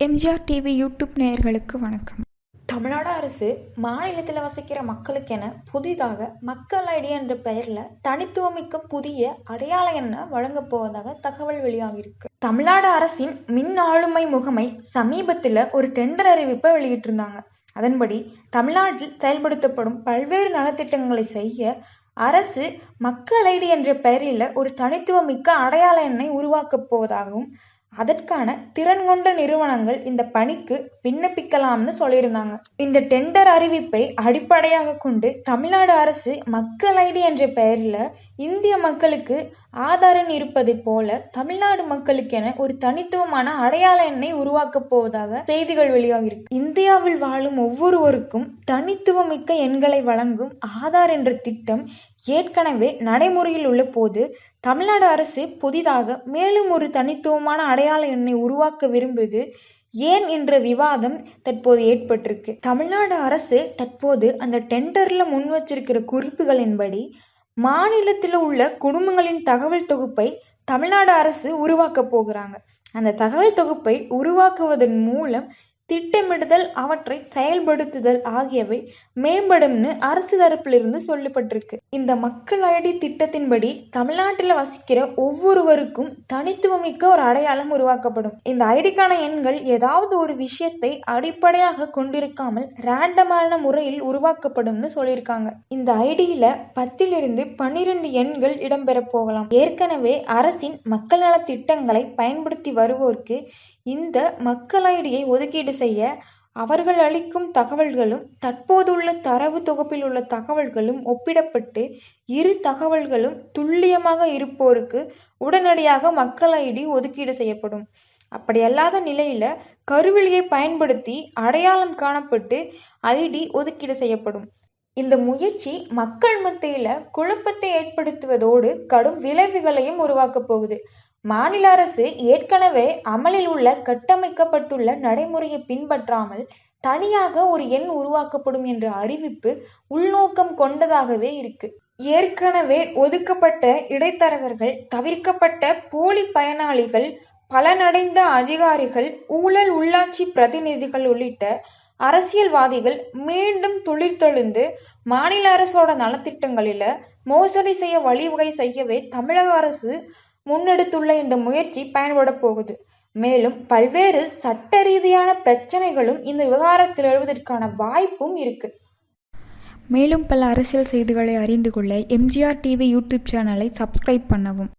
MGR TV YouTube நேயர்களுக்கு வணக்கம். தமிழ்நாடு அரசு மாநிலத்தில் வசிக்கிற மக்களுக்கென புதிதாக மக்கள் ஐடி என்ற பெயரில் தனித்துவமிக்க புதிய அடையாள எண்ணை வழங்கப் போவதாக தகவல் வெளியாகியிருக்கு. தமிழ்நாடு அரசின் மின் ஆளுமை முகமை சமீபத்தில் ஒரு டெண்டர் அறிவிப்பை வெளியிட்டிருந்தாங்க. அதன்படி தமிழ்நாட்டில் செயல்படுத்தப்படும் பல்வேறு நலத்திட்டங்களை செய்ய அரசு மக்கள் ஐடி என்ற பெயரில் ஒரு தனித்துவமிக்க அடையாள எண்ணை உருவாக்கப் போவதாகவும் அதற்கான திறன் கொண்ட நிறுவனங்கள் இந்த பணிக்கு விண்ணப்பிக்கலாம்னு சொல்லியிருந்தாங்க. இந்த டெண்டர் அறிவிப்பை அடிப்படையாக கொண்டு தமிழ்நாடு அரசு மக்கள் ஐடி என்ற பெயரில் இந்திய மக்களுக்கு ஆதாரன் இருப்பதைப் போல தமிழ்நாடு மக்களுக்கென ஒரு தனித்துவமான அடையாள எண்ணை உருவாக்கப் போவதாக செய்திகள் வெளியாகிருக்கு இந்தியாவில் வாழும் ஒவ்வொருவருக்கும் தனித்துவமிக்க எண்களை வழங்கும் ஆதார் என்ற திட்டம் ஏற்கனவே நடைமுறையில் உள்ள போது தமிழ்நாடு அரசு புதிதாக மேலும் ஒரு தனித்துவமான அடையாள எண்ணை உருவாக்க விரும்புவது ஏன் என்ற விவாதம் தற்போது ஏற்பட்டிருக்கு. தமிழ்நாடு அரசு தற்போது அந்த டெண்டர்ல முன் வச்சிருக்கிற குறிப்புகளின்படி மாநிலத்தில் உள்ள குடும்பங்களின் தகவல் தொகுப்பை தமிழ்நாடு அரசு உருவாக்க போகிறாங்க. அந்த தகவல் தொகுப்பை உருவாக்குவதன் மூலம் திட்டமிடுதல் அவற்றை செயல்படுத்துதல் ஆகியவை மேம்படும்னு அரசு தரப்பிலிருந்து சொல்லப்பட்டிருக்கு. இந்த மக்கள் ஐடி திட்டத்தின்படி தமிழ்நாட்டில் வசிக்கிற ஒவ்வொருவருக்கும் தனித்துவமிக்க ஒரு அடையாளம் உருவாக்கப்படும். இந்த ஐடிக்கான எண்கள் ஏதாவது ஒரு விஷயத்தை அடிப்படையாக கொண்டிருக்காமல் ரேண்டமான முறையில் உருவாக்கப்படும்னு சொல்லியிருக்காங்க. இந்த ஐடியில பத்திலிருந்து பன்னிரண்டு எண்கள் இடம்பெற போகலாம். ஏற்கனவே அரசின் மக்கள் நல திட்டங்களை பயன்படுத்தி வருவோருக்கு இந்த மக்கள் ஐடியை ஒதுக்கீடு செய்ய அவர்கள் அளிக்கும் தகவல்களும் தற்போதுள்ள தரவு தொகுப்பில் உள்ள தகவல்களும் ஒப்பிடப்பட்டு இரு தகவல்களும் துல்லியமாக இருப்போருக்கு உடனடியாக மக்கள் ஐடி ஒதுக்கீடு செய்யப்படும். அப்படி அல்லாத நிலையில கருவிழியை பயன்படுத்தி அடையாளம் காணப்பட்டு ஐடி ஒதுக்கீடு செய்யப்படும். இந்த முயற்சி மக்கள் மத்தியில குழப்பத்தை ஏற்படுத்துவதோடு கடும் விளைவுகளையும் உருவாக்கப் போகுது. மாநில அரசு ஏற்கனவே அமலில் உள்ள கட்டமைக்கப்பட்டுள்ள நடைமுறையை பின்பற்றாமல் தனியாக ஒரு எண் உருவாக்கப்படும் என்ற அறிவிப்பு உள்நோக்கம் கொண்டதாகவே இருக்கு. ஏற்கனவே ஒதுக்கப்பட்ட இடைத்தரகர்கள் தவிர்க்கப்பட்ட போலி பயனாளிகள் பலனடைந்த அதிகாரிகள் ஊழல் உள்ளாட்சி பிரதிநிதிகள் உள்ளிட்ட அரசியல்வாதிகள் மீண்டும் துளிர்த்தெழுந்து மாநில அரசோட நலத்திட்டங்களில மோசடி செய்ய வழிவகை செய்யவே தமிழக அரசு முன்னெடுத்துள்ள இந்த முயற்சி பயன்பட போகுது. மேலும் பல்வேறு சட்ட ரீதியான பிரச்சனைகளும் இந்த விவகாரத்தில் எழுவதற்கான வாய்ப்பும் இருக்கு. மேலும் பல அரசியல் செய்திகளை அறிந்து கொள்ள எம்ஜிஆர் டிவி யூடியூப் சேனலை சப்ஸ்கிரைப் பண்ணவும்.